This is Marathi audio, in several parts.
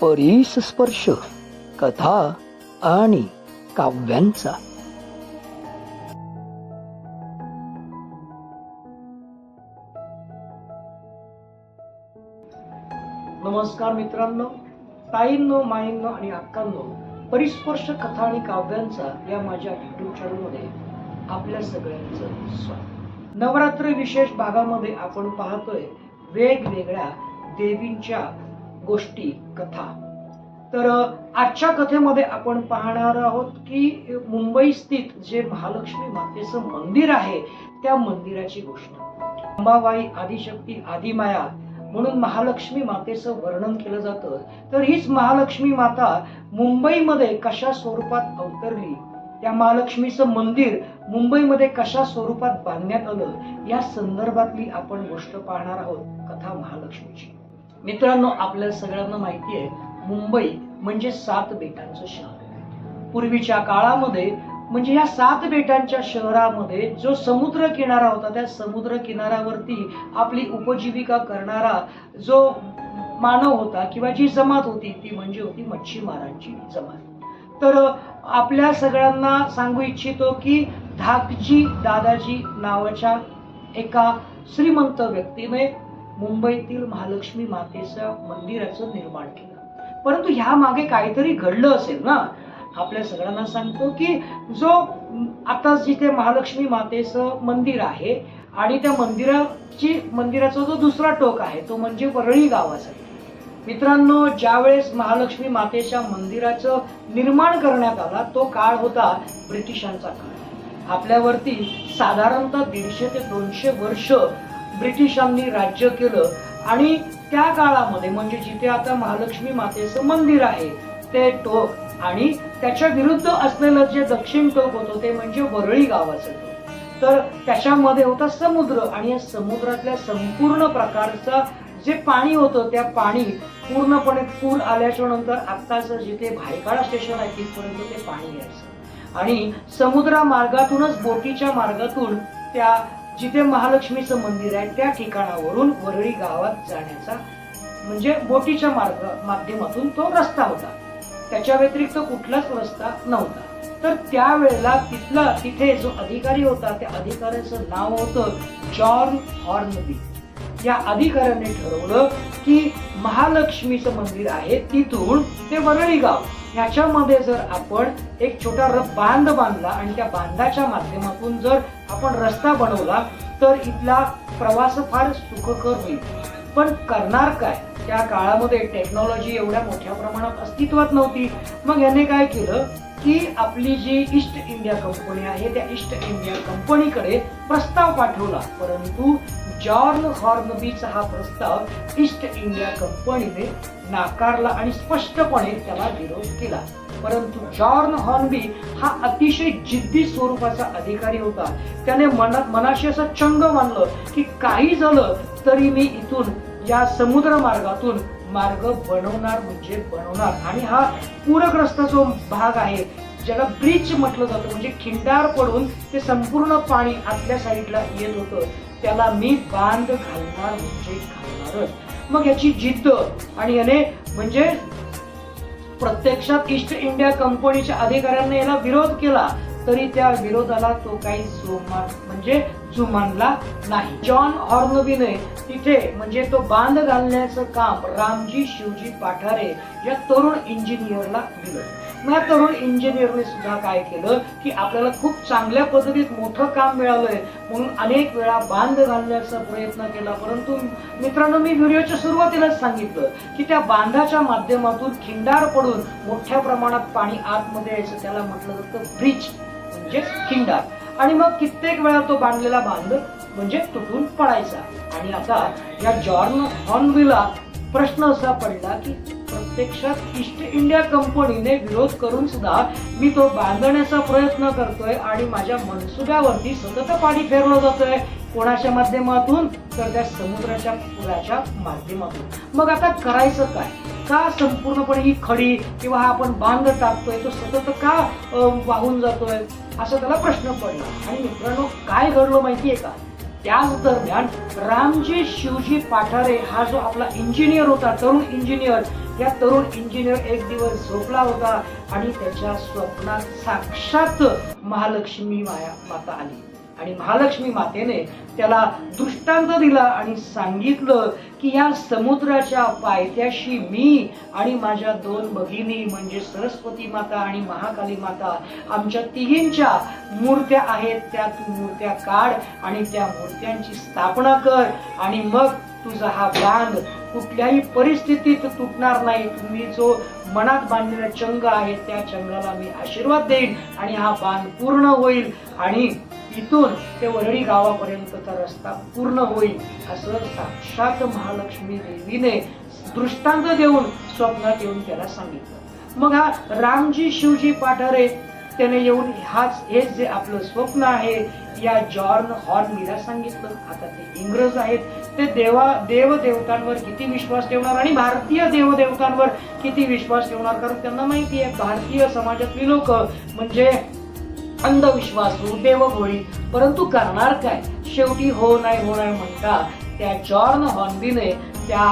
परीस स्पर्श कथा आणि काव्यांचा. नमस्कार मित्रांनो ताईंनो माईंनो आणि अक्कांनो परिस्पर्श कथा आणि काव्यांचा या माझ्या युट्यूब चॅनलमध्ये आपल्या सगळ्यांचं स्वागत. नवरात्र विशेष भागामध्ये आपण पाहतोय वेगवेगळ्या देवींच्या गोष्टी कथा. तर आजच्या कथेमध्ये आपण पाहणार आहोत की मुंबई स्थित जे महालक्ष्मी मातेचं मंदिर आहे त्या मंदिराची गोष्ट. अंबाबाई आदिशक्ती आदिमाया म्हणून महालक्ष्मी मातेचं वर्णन केलं जातं. तर हीच महालक्ष्मी माता मुंबईमध्ये कशा स्वरूपात अवतरली त्या महालक्ष्मीचं मंदिर मुंबईमध्ये कशा स्वरूपात बांधण्यात आलं या संदर्भातली आपण गोष्ट पाहणार आहोत कथा महालक्ष्मीची. मित्रांनो आपल्या सगळ्यांना माहिती आहे मुंबई म्हणजे सात बेटांचं शहर आहे. पूर्वीच्या काळामध्ये म्हणजे या सात बेटांच्या शहरामध्ये जो समुद्र किनारा होता त्या समुद्र किनाऱ्यावरती आपली उपजीविका करणारा जो मानव होता किंवा जी जमात होती ती म्हणजे होती मच्छीमारांची जमात. तर आपल्या सगळ्यांना सांगू इच्छितो की धाकजी दादाजी नावाच्या एका श्रीमंत व्यक्तीने मुंबईतील महालक्ष्मी मातेच्या मंदिराचं निर्माण केलं. परंतु ह्या मागे काहीतरी घडलं असेल ना? आपल्या सगळ्यांना सांगतो की जो आता जिथे महालक्ष्मी मातेचं मंदिर आहे आणि त्या मंदिराची मंदिराचा जो दुसरा टोक आहे तो म्हणजे वरळी गावाचा. मित्रांनो ज्यावेळेस महालक्ष्मी मातेच्या मंदिराचं निर्माण करण्यात आला तो काळ होता ब्रिटिशांचा काळ. आपल्यावरती साधारणतः दीडशे ते दोनशे वर्ष ब्रिटिशांनी राज्य केलं. आणि त्या काळामध्ये म्हणजे जिथे आता महालक्ष्मी मातेचं मंदिर आहे ते टोक आणि त्याच्या विरुद्ध असलेलं जे दक्षिण टोक होतं ते म्हणजे वरळी गावाचं टोक. तर त्याच्यामध्ये होता समुद्र आणि या समुद्रातल्या संपूर्ण प्रकारचं जे पाणी होतं त्या पाणी पूर्णपणे पूर आल्याच्यानंतर आत्ताचं जिथे भायखळा स्टेशन आहे तिथपर्यंत ते पाणी यायचं. आणि समुद्रा मार्गातूनच बोटीच्या मार्गातून त्या जिथे महालक्ष्मीचं मंदिर आहे त्या ठिकाणावरून वरळी गावात जाण्याचा म्हणजे बोटीच्या मार्ग माध्यमातून तो रस्ता होता. त्याच्या व्यतिरिक्त कुठलाच रस्ता नव्हता. तर त्यावेळेला तिथला तिथे जो अधिकारी होता त्या अधिकाऱ्याचं नाव होतं जॉन हॉर्नबी. या अधिकाऱ्याने ठरवलं की महालक्ष्मीचं मंदिर आहे तिथून ते वरळी गाव. ह्याच्यामध्ये जर आपण एक छोटा रफ बांध बांधला आणि त्या बांधाच्या माध्यमातून जर आपण रस्ता बनवला तर इथला प्रवास फार सुखकर होईल. पण करणार काय? त्या काळामध्ये टेक्नॉलॉजी एवढ्या मोठ्या प्रमाणात अस्तित्वात नव्हती. मग याने काय केलं? की आपली जी ईस्ट इंडिया कंपनी आहे त्या ईस्ट इंडिया कंपनीकडे प्रस्ताव पाठवला. परंतु जॉर्न हॉर्नबीचा हा प्रस्ताव ईस्ट इंडिया कंपनीने नाकारला आणि स्पष्टपणे त्याला विरोध केला. परंतु जॉर्न हॉर्नबी हा अतिशय जिद्दी स्वरूपाचा अधिकारी होता. त्याने मना मनाशी असं चंग मानलं की काही झालं तरी मी इथून या समुद्र मार्गातून मार्ग बनवणार म्हणजे बनवणार. आणि हा पूरग्रस्त जो भाग आहे ज्याला ब्रिज म्हटलं जातं. म्हणजे खिंडार पडून ते संपूर्ण पाणी आतल्या साईडला येत होतं. त्याला मी बांध घालणार म्हणजे घालणारच. मग याची जिद्द आणि याने म्हणजे प्रत्यक्षात ईस्ट इंडिया कंपनीच्या अधिकाऱ्यांनी याला विरोध केला. तरी त्या विरोधाला तो काही जोमान म्हणजे जुमानला नाही. जॉन हॉर्नबीने तिथे म्हणजे तो बांध घालण्याचं काम रामजी शिवजी पाठारे या तरुण इंजिनियरला दिलं. मग या तरुण इंजिनियरने सुद्धा काय केलं की आपल्याला खूप चांगल्या पद्धतीत मोठं काम मिळालंय म्हणून अनेक वेळा बांध घालण्याचा प्रयत्न केला. परंतु मित्रांनो मी व्हिडिओच्या सुरुवातीलाच सांगितलं की त्या बांधाच्या माध्यमातून खिंडार पडून मोठ्या प्रमाणात पाणी आतमध्ये यायचं त्याला म्हटलं जातं ब्रिज. म्हणजे खिंडार. आणि मग कित्येक वेळा तो बांधलेला बांध म्हणजे तुटून पडायचा. आणि आता या जॉर्न हॉर्नविला प्रश्न असा पडला की प्रत्यक्षात ईस्ट इंडिया कंपनीने विरोध करून सुद्धा मी तो बांधण्याचा प्रयत्न करतोय आणि माझ्या मनसुब्यावरती सतत पाणी फेरलं जातोय. कोणाच्या माध्यमातून? तर त्या समुद्राच्या पुराच्या माध्यमातून. मग आता करायचं काय? का संपूर्णपणे ही खडी किंवा हा आपण बांध टाकतोय तो सतत का वाहून जातोय? असा त्याला प्रश्न पडला. आणि मित्रांनो काय घडलं माहितीये का? त्याच दरम्यान रामजी शिवजी पाठारे हा जो आपला इंजिनियर होता तरुण इंजिनियर या तरुण इंजिनियर एक दिवस झोपला होता आणि त्याच्या स्वप्नात साक्षात महालक्ष्मी माया माता आली. आणि महालक्ष्मी मातेने त्याला दृष्टांत दिला आणि सांगितलं की या समुद्राच्या पायथ्याशी मी आणि माझ्या दोन भगिनी म्हणजे सरस्वती माता आणि महाकाली माता आमच्या तिघींच्या मूर्त्या आहेत. त्या तू मूर्त्या काढ आणि त्या मूर्त्यांची स्थापना कर आणि मग तुझा हा बांध कुठल्याही परिस्थितीत तुटणार नाही. तुम्ही जो मनात बांधलेला चंग आहे त्या चंगाला मी आशीर्वाद देईन आणि हा बांध पूर्ण होईल आणि इथून ते वरळी गावापर्यंतचा रस्ता पूर्ण होईल असं साक्षात महालक्ष्मी देवीने दृष्टांत देऊन स्वप्नात येऊन त्याला सांगितलं. मग हा रामजी शिवजी पाठारे त्याने येऊन हाच हेच जे आपलं स्वप्न आहे या जॉर्न हॉर्नमीला सांगितलं. आता ते इंग्रज आहेत ते देवा देवदेवतांवर किती विश्वास ठेवणार आणि भारतीय देवदेवतांवर किती विश्वास ठेवणार? कारण त्यांना माहिती आहे भारतीय समाजातली लोक म्हणजे अंधविश्वासू देवभोळी परंतु करणार काय? शेवटी हो नाही हो नाही म्हणता त्या जॉर्न हॉर्नबीने त्या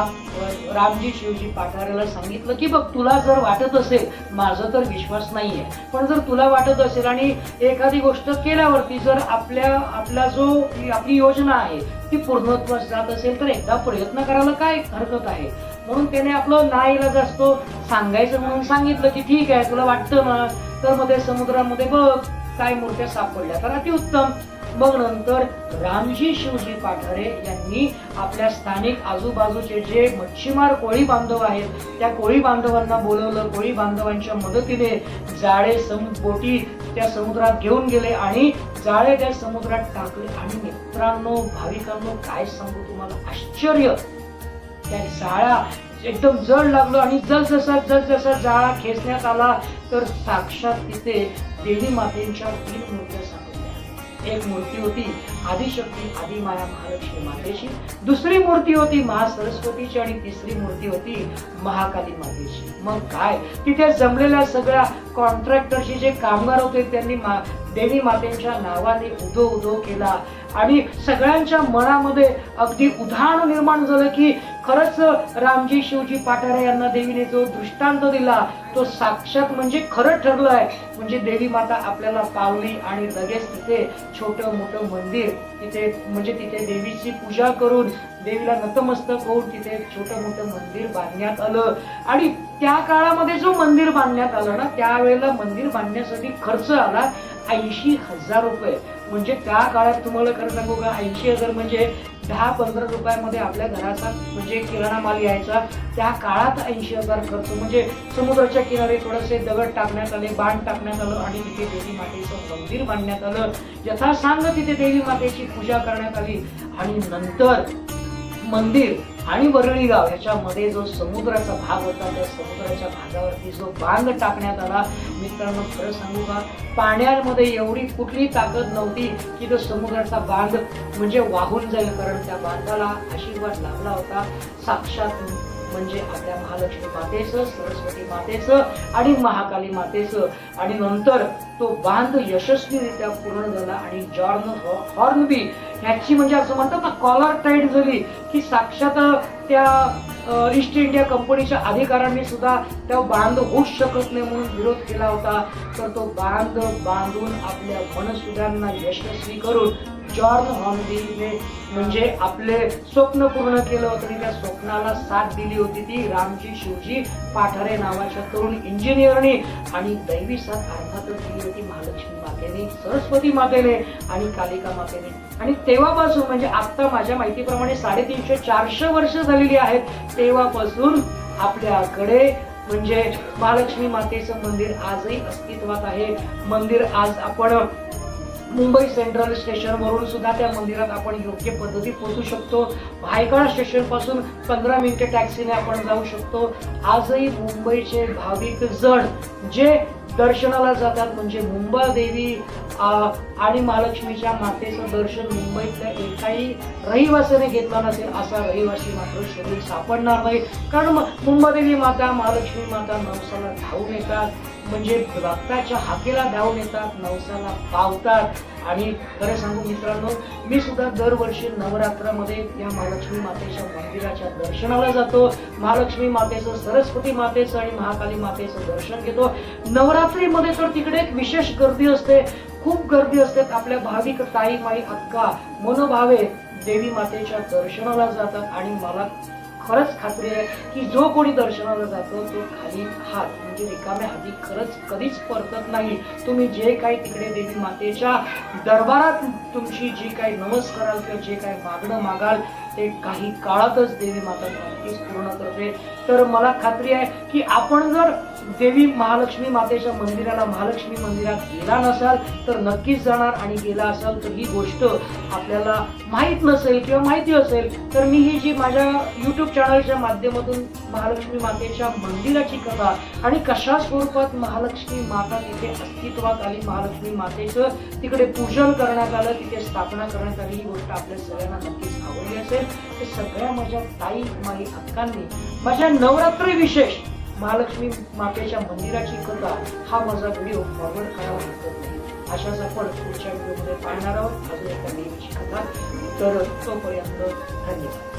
रामजी शिवजी पाठाऱ्याला सांगितलं की बघ तुला जर वाटत असेल माझं तर विश्वास नाहीये. पण जर तुला वाटत असेल आणि एखादी गोष्ट केल्यावरती जर आपल्या आपला जो आपली योजना आहे ती पूर्णत्वास जात असेल तर एकदा प्रयत्न करायला काय हरकत आहे? म्हणून त्याने आपलं नाईलाज असतो सांगायचं म्हणून सांगितलं की ठीक आहे तुला वाटतं ना? तर मध्ये समुद्रामध्ये बघ काय मूर्त्या सापडल्या? तर अतिउत्तम. मग नंतर रामजी शिवजी पाठारे यांनी आपल्या स्थानिक आजूबाजूचे जे मच्छीमार कोळी बांधव आहेत त्या कोळी बांधवांना बोलवलं. कोळी बांधवांच्या मदतीने जाळे सम बोटी त्या समुद्रात घेऊन गेले आणि जाळे त्या समुद्रात टाकले. आणि मित्रांनो भाविकांनो काय सांगू तुम्हाला? आश्चर्य. त्या जाळा एकदम जड लागलो आणि जसजसा जसजसा जाळा खेचण्यात आला. तर साक्षात तिथे देवी मातेच्या तीन मूर्त्या सापडल्या. एक मूर्ती होती आदिशक्ती आदिमाया महालक्ष्मी मातेची. दुसरी मूर्ती होती महासरस्वतीची आणि तिसरी मूर्ती होती महाकाली मातेची. मग काय? तिथे जमलेल्या सगळ्या कॉन्ट्रॅक्टरचे जे कामगार होते त्यांनी मा देवी मातेच्या नावाने उदो उदो केला. आणि सगळ्यांच्या मनामध्ये अगदी उधाण निर्माण झालं की खरंच रामजी शिवजी पाठारे यांना देवीने जो दृष्टांत दिला तो साक्षात म्हणजे खरं ठरलंय. म्हणजे देवी माता आपल्याला पावली आणि लगेच तिथे छोटं मोठं मंदिर तिथे म्हणजे तिथे देवीची पूजा करून देवीला नतमस्तक होऊन तिथे छोटं मोठं मंदिर बांधण्यात आलं. आणि त्या काळामध्ये जो मंदिर बांधण्यात आलं ना त्यावेळेला मंदिर बांधण्यासाठी खर्च आला ऐंशी हजार रुपये. म्हणजे त्या काळात तुम्हाला खरं सांगू का ऐंशी हजार म्हणजे दहा पंधरा रुपयामध्ये आपल्या घराचा म्हणजे किराणा माल यायचा. त्या काळात ऐंशी हजार खर्च म्हणजे समुद्राच्या किनारे थोडेसे दगड टाकण्यात आले बाण टाकण्यात आलं आणि तिथे देवी मातेचं मंदिर बांधण्यात आलं. यथासांग तिथे देवी मातेची पूजा करण्यात आली. आणि नंतर मंदिर आणि वरळी गाव याच्यामध्ये जो समुद्राचा भाग होता त्या समुद्राच्या भागावरती जो बांध टाकण्यात आला. मित्रांनो खरं सांगू का? पाण्यामध्ये एवढी कुठली ताकद नव्हती की तो समुद्राचा बांध म्हणजे वाहून जाईल. कारण त्या बांधाला आशीर्वाद लाभला होता. साक्षात म्हणजे आपल्या महालक्ष्मी मातेचं सरस्वती मातेचं आणि महाकाली मातेचं. आणि नंतर तो बांध यशस्वीरित्या पूर्ण झाला आणि जॉर्न हॉर्नबी ह्याची म्हणजे असं म्हणतात ना कॉलर टाईट झाली की साक्षात त्या ईस्ट इंडिया कंपनीच्या अधिकाऱ्यांनी सुद्धा त्या बांध होऊच शकत नाही म्हणून विरोध केला होता. तर तो बांध बांधून आपल्या मनसुद्यांना यशस्वी करून जॉर्न हॉर्नबीने म्हणजे आपले स्वप्न पूर्ण केलं होतं आणि त्या स्वप्नाला साथ दिली होती ती रामजी शिवजी पाठारे नावाच्या तरुण इंजिनियरने आणि दैवी साथ अर्थातच दिली होती महालक्ष्मी. मातेने सरस्वती मातेने आणि कालिका मातेने. आणि तेव्हापासून म्हणजे आत्ता माझ्या माहितीप्रमाणे साडेतीनशे चारशे वर्ष झालेली आहेत. तेव्हापासून आपल्याकडे म्हणजे महालक्ष्मी मातेचं मंदिर आजही अस्तित्वात आहे. मंदिर आज आपण मुंबई सेंट्रल स्टेशनवरून सुद्धा त्या मंदिरात आपण योग्य पद्धतीत पोहोचू शकतो. भायखळा स्टेशनपासून पंधरा मिनिटे टॅक्सीने आपण जाऊ शकतो. आजही मुंबईचे भाविक जण जे दर्शनाला जातात म्हणजे मुंबादेवी आणि महालक्ष्मीच्या मातेचं दर्शन मुंबईतल्या एकाही रहिवासीने घेतला नसेल असा रहिवासी मात्र शरीर सापडणार नाही. कारण मुंबादेवी माता महालक्ष्मी माता माणसाला धावून येतात. म्हणजे रक्ताच्या हाकेला धावून येतात नवसाला पावतात. आणि खरं सांगू मित्रांनो मी सुद्धा दरवर्षी नवरात्रामध्ये या महालक्ष्मी मातेच्या मंदिराच्या दर्शनाला जातो. महालक्ष्मी मातेचं सरस्वती मातेचं आणि महाकाली मातेचं दर्शन घेतो. नवरात्रीमध्ये तर तिकडे एक विशेष गर्दी असते. खूप गर्दी असते. आपल्या भाविक ताई माई अक्का मनोभावे देवी मातेच्या दर्शनाला जातात. आणि मला खरंच खात्री आहे की जो कोणी दर्शनाला जातो तो खाली हात म्हणजे रिकाम्या हाती खरंच कधीच परतत नाही. तुम्ही जे काही तिकडे देवी मातेच्या दरबारात तुमची जी काही नमस्काराल किंवा जे काही मागणं मागाल ते काही काळातच देवी माता नक्कीच पूर्ण करते. तर मला खात्री आहे की आपण जर देवी महालक्ष्मी मातेच्या मंदिराला महालक्ष्मी मंदिरात गेला नसाल तर नक्कीच जाणार आणि गेला असाल तर ही गोष्ट आपल्याला माहीत नसेल किंवा माहिती असेल तर मी ही जी माझ्या यूट्यूब चॅनलच्या माध्यमातून महालक्ष्मी मातेच्या मंदिराची कथा आणि कशा स्वरूपात महालक्ष्मी माता तिथे अस्तित्वात आली महालक्ष्मी मातेचं तिकडे पूजन करण्यात आलं तिथे स्थापना करण्यात आली ही गोष्ट आपल्या सगळ्यांना नक्कीच आवडली असेल. तर सगळ्या माझ्या ताई माई अक्कांनी माझ्या नवरात्री विशेष महालक्ष्मी मातेच्या मंदिराची कथा हा माझा व्हिडिओ फॉरवर्ड करावा हरकत नाही अशाच आपण पुढच्या व्हिडिओमध्ये पाहणार आहोत. अजून एका देवीची कथा. तर तोपर्यंत धन्यवाद.